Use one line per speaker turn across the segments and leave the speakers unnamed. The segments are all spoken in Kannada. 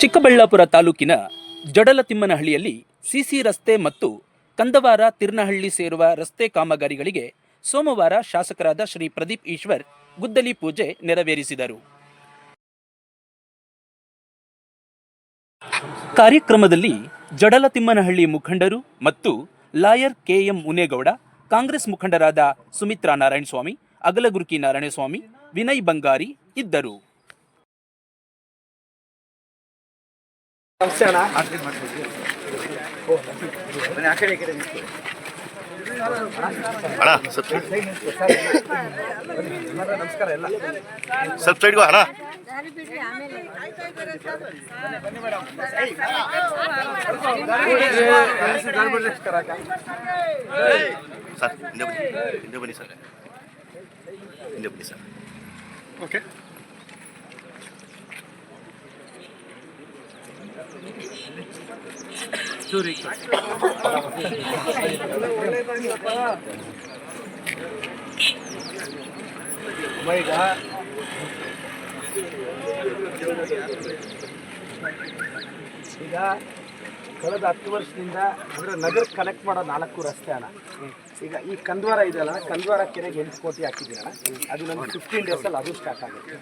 ಚಿಕ್ಕಬಳ್ಳಾಪುರ ತಾಲೂಕಿನ ಜಡಲತಿಮ್ಮನಹಳ್ಳಿಯಲ್ಲಿ ಸಿಸಿ ರಸ್ತೆ ಮತ್ತು ಕಂದವಾರ ತಿರ್ನಹಳ್ಳಿ ಸೇರುವ ರಸ್ತೆ ಕಾಮಗಾರಿಗಳಿಗೆ ಸೋಮವಾರ ಶಾಸಕರಾದ ಶ್ರೀ ಪ್ರದೀಪ್ ಈಶ್ವರ್ ಗುದ್ದಲಿ ಪೂಜೆ ನೆರವೇರಿಸಿದರು. ಕಾರ್ಯಕ್ರಮದಲ್ಲಿ ಜಡಲತಿಮ್ಮನಹಳ್ಳಿ ಮುಖಂಡರು ಮತ್ತು ಲಾಯರ್ ಕೆಎಂ ಮುನೇಗೌಡ ಕಾಂಗ್ರೆಸ್ ಮುಖಂಡರಾದ ಸುಮಿತ್ರಾ ನಾರಾಯಣಸ್ವಾಮಿ, ಅಗಲಗುರ್ಕಿ ನಾರಾಯಣಸ್ವಾಮಿ, ವಿನಯ್ ಬಂಗಾರಿ ಇದ್ದರು.
ಅಣ್ಣ ಸ್ವಲ್ಪ ಸ್ವಲ್ಪ ಸೈಡ್ಗೂ ಅಣ್ಣ. ಸರ್ ಹಿಂದೆ ಬನ್ನಿ. ಹಿಂದೆ ಬನ್ನಿ ಸರ್. ಹಿಂದೆ ಬನ್ನಿ ಸರ್. ಓಕೆ
ಈಗ ಈಗ ಕಳೆದ ಹತ್ತು ವರ್ಷದಿಂದ ಅಂದರೆ ನಗರ ಕನೆಕ್ಟ್ ಮಾಡೋ ನಾಲ್ಕು ರಸ್ತೆ ಅಣ್ಣ ಈಗ ಈ ಕಂದ್ವಾರ ಇದೆಯಲ್ಲ ಕಂದ್ವಾರ ಕೆರೆಗೆ ಎಂಟು ಕೋಟಿ ಹಾಕಿದ್ದೀರಣ್ಣ ಅದು ನಮ್ಗೆ ಫಿಫ್ಟೀನ್ ಡೇಸಲ್ಲಿ ಅದು ಸ್ಟಾರ್ಟ್ ಆಗುತ್ತೆ.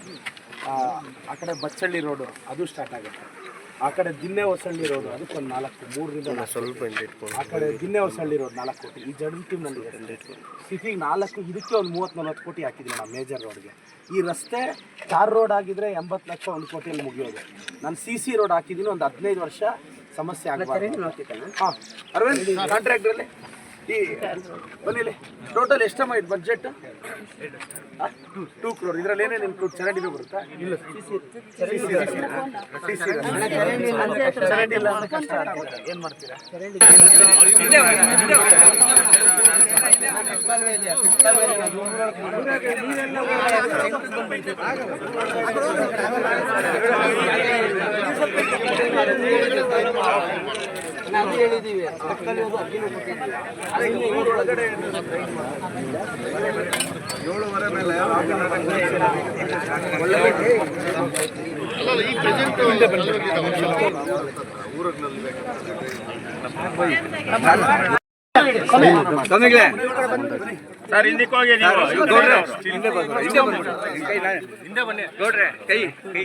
ಆ ಕಡೆ ಬಚ್ಚಳ್ಳಿ ರೋಡು ಅದು ಸ್ಟಾರ್ಟ್ ಆಗುತ್ತೆ. ಆ ಕಡೆ ದಿನ್ನೆ ಹೊಸಳ್ಳಿ ರೋಡು ಅದಕ್ಕೊಂದು ನಾಲ್ಕು ಮೂರರಿಂದ ಸ್ವಲ್ಪ ಆ ಕಡೆ ದಿನ್ನೆ ಹೊಸಳ್ಳಿ ಇರೋದು ನಾಲ್ಕು ಕೋಟಿ. ಈ ಜಡ್ ಟೀಮ್ನಲ್ಲಿ ಸಿಟಿಗೆ ನಾಲ್ಕು ಇದಕ್ಕೆ ಒಂದು ಮೂವತ್ತು ನಲ್ವತ್ತು ಕೋಟಿ ಹಾಕಿದ್ದೀನಿ ನಾವು ಮೇಜರ್ ರೋಡ್ಗೆ ಈ ರಸ್ತೆ ಕಾರ್ ರೋಡ್ ಆಗಿದ್ರೆ ಎಂಬತ್ತು ಲಕ್ಷ ಒಂದು ಕೋಟಿಯಲ್ಲಿ ಮುಗಿಯೋದು. ನಾನು ಸಿ ಸಿ ರೋಡ್ ಹಾಕಿದ್ದೀನಿ ಒಂದು ಹದಿನೈದು ವರ್ಷ ಸಮಸ್ಯೆ ಆಗುತ್ತೆ ಹಾಂ. ಅರವಿಂದ್ ಕಾಂಟ್ರಾಕ್ಟ್ರಲ್ಲಿ ಈ ಬನ್ನಿ ಟೋಟಲ್ ಎಷ್ಟಮ್ಮ ಇದು ಬಜೆಟ್ ಟೂ ಕ್ರೋರ್ ಇದರಲ್ಲಿ ಏನೇನು ಇನ್ಕ್ಲೂಡ್ ಚರಂಡಿ ಬರುತ್ತಾ? ಇಲ್ಲ. ಚರಂಡಿ ಇಲ್ಲ. ಅಂದ್ರೆ ಕಷ್ಟ ಆಗ್ತದೆ. ಏನು ಮಾಡ್ತೀರಾ? ನಾವು ಹೇಳಿದ್ದೀವಿ. ಪಕ್ಕದಲ್ಲಿ ಒಂದು ಕೊಟ್ಟಿದ್ದೀವಿ. ಏಳುವರೆ ಮೇಲೆ
ಸರ್ ಹಿಂದಕ್ಕೆ ಹೋಗಿ ನೀವು. ಹಿಂದೆ ಬನ್ನಿ. ಗೌಡ್ರೆ ಕೈ ಕೈ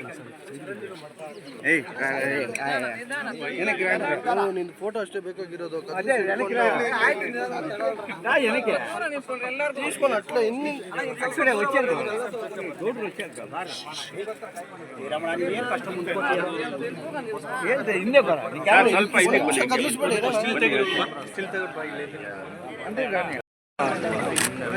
ನಿನ್ನ ಫೋಟೋ ಅಷ್ಟೇ ಬೇಕಾಗಿರೋದು.
ಹಿಂದೆ ಬರ. ಸ್ವಲ್ಪ ಹಿಂದೆ ಬನ್ನಿ. ಸ್ಟಿಲ್ ತೆಗೆದು ಸ್ಟಿಲ್ ತೆಗೆದು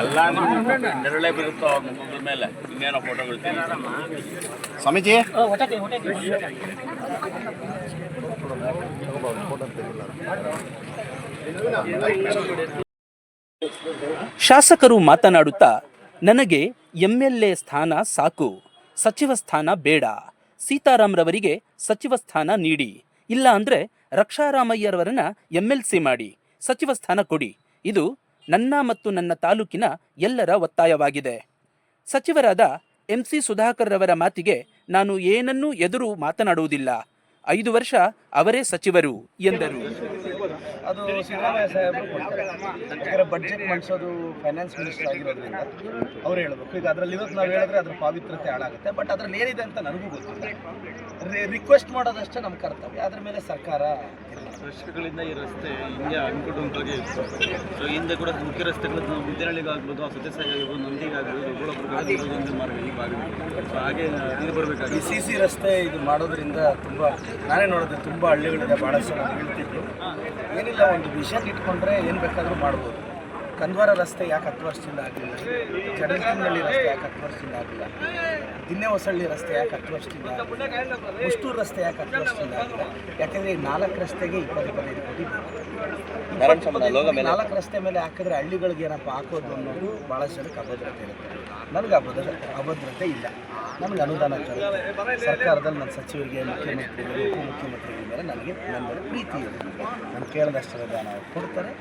ಎಲ್ಲ ಮುಖದ ಮೇಲೆ ಇನ್ನೇನೋ ಫೋಟೋಗಳು
ಸ್ವಾಮೀಜಿ?
ಶಾಸಕರು ಮಾತನಾಡುತ್ತಾ, ನನಗೆ ಎಂಎಲ್ಎ ಸ್ಥಾನ ಸಾಕು, ಸಚಿವ ಸ್ಥಾನ ಬೇಡ, ಸೀತಾರಾಮ್ರವರಿಗೆ ಸಚಿವ ಸ್ಥಾನ ನೀಡಿ ಇಲ್ಲ ಅಂದ್ರೆ ರಕ್ಷಾರಾಮಯ್ಯರವರನ್ನ ಎಂಎಲ್ಸಿ ಮಾಡಿ, ಸಚಿವ ಸ್ಥಾನ ಕೊಡಿ, ಇದು ನನ್ನ ಮತ್ತು ನನ್ನ ತಾಲೂಕಿನ ಎಲ್ಲರ ಒತ್ತಾಯವಾಗಿದೆ. ಸಚಿವರಾದ ಎಂಸಿ ಸುಧಾಕರ್ ರವರ ಮಾತಿಗೆ ನಾನು ಏನನ್ನೂ ಎದುರು ಮಾತನಾಡುವುದಿಲ್ಲ. ಐದು ವರ್ಷ ಅವರೇ ಸಚಿವರು, ಎಂದರು.
ಅದು ಸಿದ್ದರಾಮಯ್ಯ ಸಾಹೇಬರು ಯಾಕಂದರೆ ಬಡ್ಜೆಟ್ ಮಾಡಿಸೋದು ಫೈನಾನ್ಸ್ ಮಿನಿಸ್ಟರ್ ಆಗಿರೋದ್ರಿಂದ ಅವ್ರು ಹೇಳಬೇಕು. ಈಗ ಅದರಲ್ಲಿ ಇವತ್ತು ನಾವು ಹೇಳಿದ್ರೆ ಅದ್ರ ಪಾವಿತ್ರತೆ ಹಾಳಾಗುತ್ತೆ. ಬಟ್ ಅದರಲ್ಲಿ ಏನಿದೆ ಅಂತ ನನಗೂ ಗೊತ್ತಿಲ್ಲ. ರಿಕ್ವೆಸ್ಟ್ ಮಾಡೋದಷ್ಟೇ ನಮ್ಮ ಕರ್ತವ್ಯ. ಅದ್ರ ಮೇಲೆ ಸರ್ಕಾರ
ವರ್ಷಗಳಿಂದ ಈ ರಸ್ತೆ ಹಿಂಗೆ ಇತ್ತು ಸೊ ಹಿಂದೆ ಕೂಡ ಮುಖ್ಯ ರಸ್ತೆಗಳು ಮುದ್ದೇನಹಳ್ಳಿಗಾಗ್ಬೋದು ಆ ಸತ್ಯಸಾಯಿ ಆಗಿರ್ಬೋದು ನಂದಿಗಾಗ್ಬೋದು ಒಂದು ಮಾರ್ಗ ಈ ಭಾಗ ಸೊ ಹಾಗೆ ನೀರು
ಈ
ಬರಬೇಕಾಗಿ
ಸಿ ಸಿ ರಸ್ತೆ ಇದು ಮಾಡೋದ್ರಿಂದ ತುಂಬ ನಾನೇ ನೋಡಿದ್ರೆ ತುಂಬ ಹಳ್ಳಿಗಳಿದೆ ಭಾಳಷ್ಟು ಹೇಳ್ತಿದ್ರು ಏನಿಲ್ಲ ಒಂದು ವಿಷನ್ ಇಟ್ಕೊಂಡ್ರೆ ಏನು ಬೇಕಾದರೂ ಮಾಡ್ಬೋದು. ಕಂದ್ವಾರ ರಸ್ತೆ ಯಾಕೆ ಹತ್ತು ವರ್ಷದಿಂದ ಆಗಲಿಲ್ಲ? ಜಡಲ್ತಿನಲ್ಲಿ ರಸ್ತೆ ಯಾಕೆ ಹತ್ತು ವರ್ಷದಿಂದ ಆಗಲಿಲ್ಲ? ದಿನ್ನೆ ಹೊಸಳ್ಳಿ ರಸ್ತೆ ಯಾಕೆ ಹತ್ತು ವರ್ಷದಿಂದ ಮುಷ್ಟೂರು ರಸ್ತೆ ಯಾಕೆ ಹತ್ತು ವರ್ಷದಿಂದ ಆಗಿಲ್ಲ ಯಾಕೆಂದರೆ ಈ ನಾಲ್ಕು ರಸ್ತೆಗೆ ಇಪ್ಪತ್ತು ಇಪ್ಪತ್ತೈದು ಕೋಟಿ. ನಾಲ್ಕು ರಸ್ತೆ ಮೇಲೆ ಹಾಕಿದ್ರೆ ಹಳ್ಳಿಗಳಿಗೆ ಏನಪ್ಪ ಹಾಕೋದು ಅನ್ನೋದು ಭಾಳಷ್ಟು ಜನಕ್ಕೆ ಅಭದ್ರತೆ ಇರುತ್ತೆ. ನನಗೆ ಅಭದ್ರ ಅಭದ್ರತೆ ಇಲ್ಲ. ನನಗೆ ಅನುದಾನ ಸರ್ಕಾರದಲ್ಲಿ ನನ್ನ ಸಚಿವರಿಗೆ ಮುಖ್ಯಮಂತ್ರಿಗಳು ಉಪಮುಖ್ಯಮಂತ್ರಿಗಳ ಮೇಲೆ ನನಗೆ ನನ್ನ ಪ್ರೀತಿ ಇದೆ. ನಾನು ಕೇಳಿದಷ್ಟು ಅನುದಾನ ಕೊಡ್ತಾರೆ.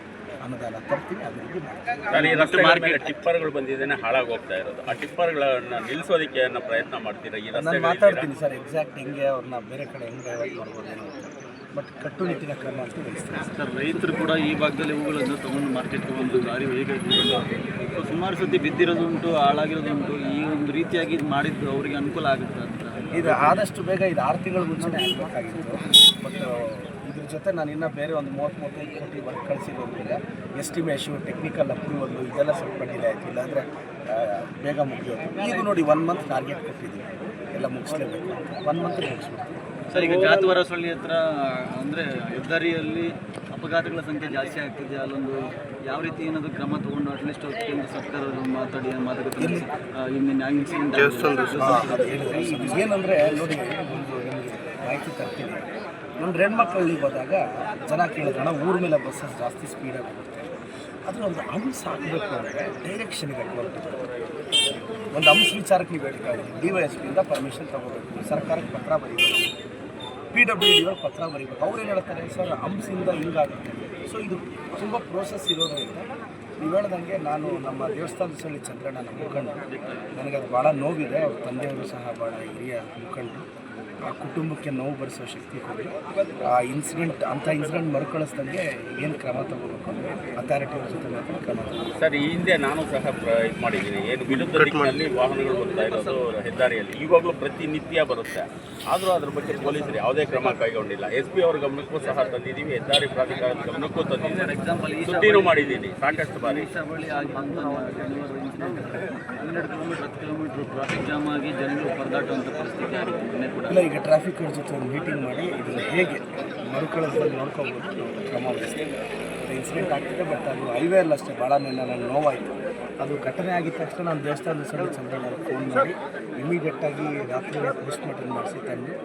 ಅನುದಾನ ತರ್ತೀನಿ ಅಭಿವೃದ್ಧಿ
ಈ ರಸ್ತೆ ಮಾರ್ಕೆಟ್ ಟಿಪ್ಪರ್ಗಳು ಬಂದಿದ್ದೇನೆ ಹಾಳಾಗಿ ಹೋಗ್ತಾ ಇರೋದು. ಆ ಟಿಪ್ಪರ್ಗಳನ್ನು ನಿಲ್ಲಿಸೋದಕ್ಕೆ ಪ್ರಯತ್ನ ಮಾಡ್ತೀರಾ? ಈ
ನಾನು
ರಸ್ತೆ
ಮಾತಾಡ್ತೀನಿ ಸರ್ ಎಕ್ಸಾಕ್ಟ್ ಹೆಂಗೆ ಅವ್ರನ್ನ ಬೇರೆ ಕಡೆ ಹೆಂಗೆ ಡೈವರ್ಟ್ ಮಾಡ್ಬೋದು ಅಂತ ಬಟ್ ಕಟ್ಟುನಿಟ್ಟಿನ ಕ್ರಮ ಅಂತೂ
ಸರ್ ರೈತರು ಕೂಡ ಈ ಭಾಗದಲ್ಲಿ ಹೂಗಳನ್ನು ತಗೊಂಡು ಮಾರ್ಕೆಟ್ ಒಂದು ದಾರಿ ಹೇಗೆ ಸುಮಾರು ಸತಿ ಬಿದ್ದಿರೋದುಂಟು ಹಾಳಾಗಿರೋದುಂಟು ಈ ಒಂದು ರೀತಿಯಾಗಿ ಇದು ಮಾಡಿದ್ದು ಅವರಿಗೆ ಅನುಕೂಲ ಆಗುತ್ತೆ ಅಂತ?
ಇದು ಆದಷ್ಟು ಬೇಗ ಇದು ಆರು ತಿಂಗಳ ಮುಂಚೆನೇ ಆಗಬೇಕಾಗಿತ್ತು. ಬಟ್ ಜೊತೆ ನಾನು ಇನ್ನೂ ಬೇರೆ ಒಂದು ಮೂವತ್ತು ಮೂವತ್ತೈದು ಕೋಟಿ ವರ್ಕ್ ಕಳಿಸಿರೋದ್ರಿಂದ ಎಸ್ಟಿಮೇಷು ಟೆಕ್ನಿಕಲ್ ಅಪ್ರೂವಲ್ಲು ಇದೆಲ್ಲ ಸ್ವಲ್ಪ ಡಿಲೇ ಆಯಿತು. ಇಲ್ಲಾಂದರೆ ಬೇಗ ಮುಗಿಯೋದು. ಈಗ ನೋಡಿ ಒನ್ ಮಂತ್ ಟಾರ್ಗೆಟ್ ಕೊಟ್ಟಿದ್ದೀವಿ. ಎಲ್ಲ ಮುಗಿಸ್ಲೇಬೇಕು ಒನ್ ಮಂತ್ ಮುಗಿಸ್ಬಿಡ್ತೀವಿ.
ಸರ್ ಈಗ ಜಾತವಾರ ಸೊಳ್ಳಿ ಹತ್ರ ಅಂದರೆ ಹೆದ್ದಾರಿಯಲ್ಲಿ ಅಪಘಾತಗಳ ಸಂಖ್ಯೆ ಜಾಸ್ತಿ ಆಗ್ತಿದೆ. ಅಲ್ಲೊಂದು ಯಾವ ರೀತಿ ಏನಾದರೂ ಕ್ರಮ ತಗೊಂಡು ಅಟ್ಲೀಸ್ಟ್ ಕೇಂದ್ರ ಸರ್ಕಾರದವರು ಮಾತಾಡಿ ಮಾತುಕತೆ ಇನ್ಸಿಡೆಂಟ್
ಏನಂದರೆ ನೋಡಿ ಮಾಹಿತಿ ತರ್ತೀನಿ. ಒಂದು ಹೆಣ್ಮಕ್ಳಲ್ಲಿ ಹೋದಾಗ ಜನ ಕೇಳಿದ್ರಣ ಊರ ಮೇಲೆ ಬಸ್ಸಸ್ ಜಾಸ್ತಿ ಸ್ಪೀಡಾಗಿ ಹೋಗುತ್ತೆ. ಆದರೆ ಒಂದು ಅಂಶ ಹಾಕಬೇಕು ಅಂದರೆ ಡೈರೆಕ್ಷನ್ಗೆ ಅಂತ. ಒಂದು ಅಂಶ ವಿಚಾರಕ್ಕೆ ನೀವು ಹೇಳ್ತಾ ಇದ್ದೀವಿ ಡಿ ವೈ ಎಸ್ ಪಿಯಿಂದ ಪರ್ಮಿಷನ್ ತೊಗೋಬೇಕು. ಸರ್ಕಾರಕ್ಕೆ ಪತ್ರ ಬರೀಬೇಕು. ಪಿ ಡಬ್ಲ್ಯೂ ಡಿ ಅವ್ರು ಪತ್ರ ಬರೀಬೇಕು. ಅವ್ರು ಏನು ಹೇಳ್ತಾರೆ? ಸರ್, ಅಂಶದಿಂದ ಹಿಂಗಾಗುತ್ತೆ ಸೊ ಇದು ತುಂಬ ಪ್ರೋಸೆಸ್ ಇರೋದ್ರಿಂದ ನೀವು ಹೇಳ್ದಂಗೆ ನಾನು ನಮ್ಮ ದೇವಸ್ಥಾನದ ಸಳ್ಳಿ ಚಂದ್ರಣ್ಣ ನಮ್ಮ ಮುಖಂಡ. ನನಗೆ ಅದು ಭಾಳ ನೋವಿದೆ. ಅವ್ರ ತಂದೆಯವರು ಸಹ ಭಾಳ ಹಿರಿಯ ಮುಖಂಡರು. ಕುಟುಂಬಕ್ಕೆ ನೋವು ಬರೆಸೋ ಶಕ್ತಿ ಕೊಡಿ ಆ ಇನ್ಸಿಡೆಂಟ್ ಅಂಥ ಇನ್ಸಿಡೆಂಟ್ ಮರುಕಳಿಸ್ದಂಗೆ ಏನು ಕ್ರಮ ತಗೋಬೇಕು? ಅಥಾರಿಟಿಯವ್ರ ಜೊತೆ ಮಾತ್ರ ಕ್ರಮ ತಗೋಬೇಕು.
ಸರ್ ಈ ಹಿಂದೆ ನಾನು ಸಹ ಪ್ರ- ಇದು ಮಾಡಿದ್ದೀನಿ. ಏನು ವಿರುದ್ಧ ದಿಕ್ಕಿನಲ್ಲಿ ವಾಹನಗಳು ಬರ್ತಾ ಇರೋದು ಹೆದ್ದಾರಿಯಲ್ಲಿ. ಇವಾಗಲೂ ಪ್ರತಿನಿತ್ಯ ಬರುತ್ತೆ. ಆದರೂ ಅದ್ರ ಬಗ್ಗೆ ಪೊಲೀಸರು ಯಾವುದೇ ಕ್ರಮ ಕೈಗೊಂಡಿಲ್ಲ. ಎಸ್ ಪಿ ಅವ್ರ ಗಮನಕ್ಕೂ ಸಹ ತಂದಿದ್ದೀವಿ ಹೆದ್ದಾರಿ ಪ್ರಾಧಿಕಾರದ ಗಮನಕ್ಕೂ
ತಂದಿದ್ದೀನಿ
ಸುದ್ದಿನೂ ಮಾಡಿದ್ದೀನಿ ಸಾಕಷ್ಟು ಬಾರಿ.
ಹನ್ನೆರಡು ಕಿಲೋಮೀಟರ್ ಹತ್ತು ಕಿಲೋಮೀಟರ್ ಟ್ರಾಫಿಕ್ ಜಾಮ್ ಆಗಿ ಜನಗಳು ಪರದಾಟುವಂಥ ಪರಿಸ್ಥಿತಿ ಆಗಿದೆ. ಕೂಡ.
ಈಗ ಟ್ರಾಫಿಕ್ ಜೊತೆ ಒಂದು ಮೀಟಿಂಗ್ ಮಾಡಿ ಇದನ್ನು ಹೇಗೆ ಮರುಕಳಿಸ್ದಲ್ಲಿ ನೋಡ್ಕೋಬೋದು. ಕ್ರಮ ವಹಿಸ್ತೀವಿ. ಇನ್ಸಿಡೆಂಟ್ ಆಗ್ತಿದೆ ಬಟ್ ಅದು ಹೈವೇ ಅಲ್ಲ ಅಷ್ಟೇ, ಭಾಳ ನನಗೆ ನೋವಾಯಿತು. ಅದು ಘಟನೆ ಆಗಿದ ತಕ್ಷಣ ನಾನು ದೇವಸ್ಥಾನದ ಸಲ ಚಂದ್ರನ ಫೋನ್ ಮಾಡಿ ಇಮಿಡಿಯೇಟಾಗಿ ರಾತ್ರಿ ಪೋಸ್ಟ್ ಮಾರ್ಟಮ್ ಮಾಡಿಸಿ ತಂದು,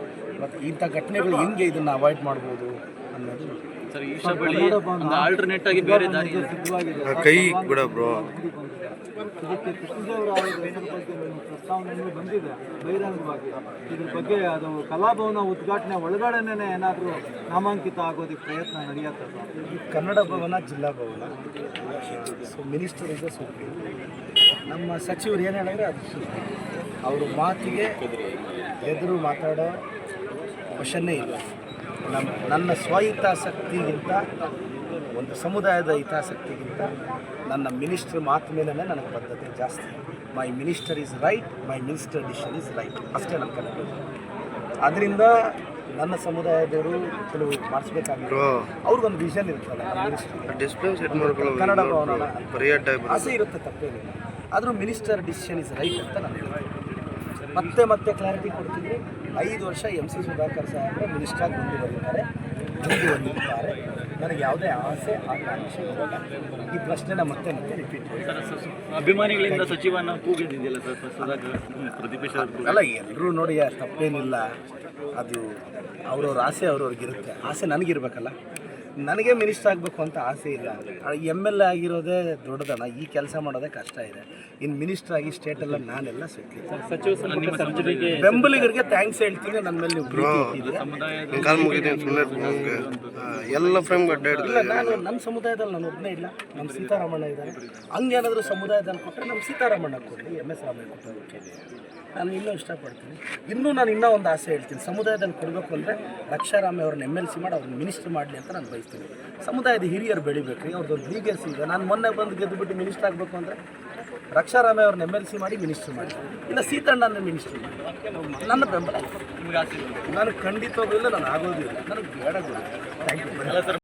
ಮತ್ತು ಇಂಥ ಘಟನೆಗಳು ಹೆಂಗೆ ಇದನ್ನು ಅವಾಯ್ಡ್ ಮಾಡ್ಬೋದು ಅನ್ನೋದು
ಸರ್ ಈಶಾ ಬಳಿ ಒಂದು ಆಲ್ಟರ್ನೇಟ್ ಆಗಿ ಬೇರೆ ದಾರಿ ಇದೆ.
ಕೈ ಬಿಡ ಬ್ರೋ.
ಇದಕ್ಕೆ ಕೃಷ್ಣದೇವರ ಬಗ್ಗೆ ಒಂದು ಪ್ರಸ್ತಾವನೆ ಬಂದಿದೆ ಬಹಿರಂಗವಾಗಿ. ಇದ್ರ ಬಗ್ಗೆ ಅದು ಕಲಾಭವನ ಉದ್ಘಾಟನೆ ಒಳಗಡೆನೇ ಏನಾದರೂ ನಾಮಾಂಕಿತ ಆಗೋದಕ್ಕೆ ಪ್ರಯತ್ನ ನಡೆಯುತ್ತೆ? ಸರ್
ಈ ಕನ್ನಡ ಭವನ ಜಿಲ್ಲಾ ಭವನ. ಸೊ ಮಿನಿಸ್ಟರ್ ಇದೆ ಸುಪ್ರೀಂ ನಮ್ಮ ಸಚಿವರು ಏನು ಹೇಳಿದ್ರೆ ಅದು ಸುಪ್ರೀಂ ಅವ್ರ ಮಾತಿಗೆ ಎದುರು ಮಾತಾಡೋ ಕ್ವಶನ್ನೇ ಇಲ್ಲ. ನಮ್ಮ ನನ್ನ ಸ್ವಹಿತಾಸಕ್ತಿಗಿಂತ ಒಂದು ಸಮುದಾಯದ ಹಿತಾಸಕ್ತಿಗಿಂತ ನನ್ನ ಮಿನಿಸ್ಟರ್ ಮಾತು ಮೇಲೇ ನನಗೆ ಬದ್ಧತೆ ಜಾಸ್ತಿ. My minister is right my minister decision is right. ಅಷ್ಟೇ ನನ್ನ ಅದರಿಂದ ನನ್ನ ಸಮುದಾಯದವರು ಕೆಲವು ಮಾಡಿಸ್ಬೇಕಾಗಿರೋ ಅವ್ರಿಗೊಂದು ವಿಷನ್ ಇರ್ತಲ್ಲ
ಮಾಡ್ಕೊಳ್ಳೋ
ಕನ್ನಡ ಭವನ. ಆಸೆ ಇರುತ್ತೆ ತಪ್ಪೇನಿಲ್ಲ. ಆದರೂ ಮಿನಿಸ್ಟರ್ ಡಿಸಿಷನ್ ಇಸ್ ರೈಟ್ ಅಂತ ನಾನು ಹೇಳ್ತೀನಿ ಮತ್ತೆ ಮತ್ತೆ ಕ್ಲಾರಿಟಿ ಕೊಡ್ತೀನಿ ಐದು ವರ್ಷ ಎಂ ಸಿ ಸುಧಾಕರ್ ಸಾಹೇಬ್ರೆ ಮಿನಿಸ್ಟರ್ ಮುಂದೆ ಬಂದಿರ್ತಾರೆ ನನಗೆ ಯಾವುದೇ ಆಸೆ ಆಕಾಂಕ್ಷೆ ಇರೋಲ್ಲ ಈ ಪ್ರಶ್ನೆನ ಮತ್ತೆ ಮತ್ತೆ ರಿಪೀಟ್
ಅಭಿಮಾನಿಗಳಿಂದ ಸಚಿವನ ಕೂಗಿದ್ದಿದೆಯಲ್ಲ ಸರ್ ಸುಧಾಕರ್ ಪ್ರತಿಪಕ್ಷ
ಅಲ್ಲ ಎಲ್ಲರೂ ನೋಡಿ ತಪ್ಪೇನಿಲ್ಲ. ಅದು ಅವ್ರವ್ರ ಆಸೆ ಅವ್ರವ್ರಿಗಿರುತ್ತೆ. ಆಸೆ ನನಗಿರ್ಬೇಕಲ್ಲ. ನನಗೆ ಮಿನಿಸ್ಟರ್ ಆಗಬೇಕು ಅಂತ ಆಸೆ ಇಲ್ಲ. ಎಂ ಎಲ್ ಎ ಆಗಿರೋದೇ ದೊಡ್ಡದಲ್ಲ ಈ ಕೆಲಸ ಮಾಡೋದೇ ಕಷ್ಟ ಇದೆ. ಇನ್ನು ಮಿನಿಸ್ಟರ್ ಆಗಿ ಸ್ಟೇಟೆಲ್ಲ ನಾನೆಲ್ಲ
ಸಚಿವರಿಗೆ
ಬೆಂಬಲಿಗರಿಗೆ ಥ್ಯಾಂಕ್ಸ್ ಹೇಳ್ತೀನಿ ನನ್ನ ಮೇಲೆ ನೀವು ಪ್ರೀತಿ ಇಟ್ಟಿದ್ದೀರಾ.
ಸಮುದಾಯದ
ಕಾಲು ಮುಗಿತೀನಿ ಸುಮ್ಮನೆ ಎಲ್ಲ ಫ್ರೇಮ್ ಗಡ್ಡೆ
ಇಲ್ಲ ನಾನು ನಮ್ಮ ಸಮುದಾಯದಲ್ಲಿ ನಾನು ಒಬ್ಬನೇ ಇಲ್ಲ. ನಮ್ಮ ಸೀತಾರಾಮಣ್ಣ ಇದ್ದಾರೆ. ಹಂಗೇನಾದರೂ ಸಮುದಾಯದಲ್ಲಿ ಕೊಟ್ಟರೆ ನಮ್ಮ ಸೀತಾರಾಮಣ್ಣ ಕೊಡಲಿ ಎಂ ಎಸ್ ರಾಮಯ್ಯ ಕೊಟ್ಟರೆ ನಾನು ಇನ್ನೂ ಇಷ್ಟಪಡ್ತೀನಿ. ಇನ್ನೂ ನಾನು ಇನ್ನೂ ಒಂದು ಆಸೆ ಹೇಳ್ತೀನಿ. ಸಮುದಾಯದಲ್ಲಿ ಕೊಡಬೇಕು ಅಂದರೆ ಲಕ್ಷಾರಾಮಿ ಅವ್ರನ್ನ ಎಂ ಎಲ್ ಸಿ ಮಾಡಿ ಅವ್ರನ್ನ ಮಿನಿಸ್ಟರ್ ಮಾಡಲಿ ಅಂತ ನಾನು ಬಯಸ್ತೀನಿ. ಸಮುದಾಯದ ಹಿರಿಯರು ಬೆಳಿಬೇಕು ರೀ ಅವ್ರದ್ದೊಂದು ಲೀಗಲ್ಸಿ ಇದೆ. ನಾನು ಮೊನ್ನೆ ಬಂದು ಗೆದ್ದುಬಿಟ್ಟು ಮಿನಿಸ್ಟರ್ ಆಗಬೇಕು ಅಂದರೆ ರಕ್ಷಾರಾಮೆ ಅವ್ರನ್ನ ಎಂ ಎಲ್ ಸಿ ಮಾಡಿ ಮಿನಿಸ್ಟರ್ ಮಾಡಿ. ಇಲ್ಲ ಸೀತಣ್ಣನ ಮಿನಿಸ್ಟರ್ ಮಾಡಿ. ನನ್ನ ಬೆಂಬಲ. ನನಗೆ ಖಂಡಿತವಾಗ್ಲೂ ಇಲ್ಲ ನಾನು ಆಗೋದಿಲ್ಲ. ನನಗೆ ಬೇಡ ಥ್ಯಾಂಕ್ ಯು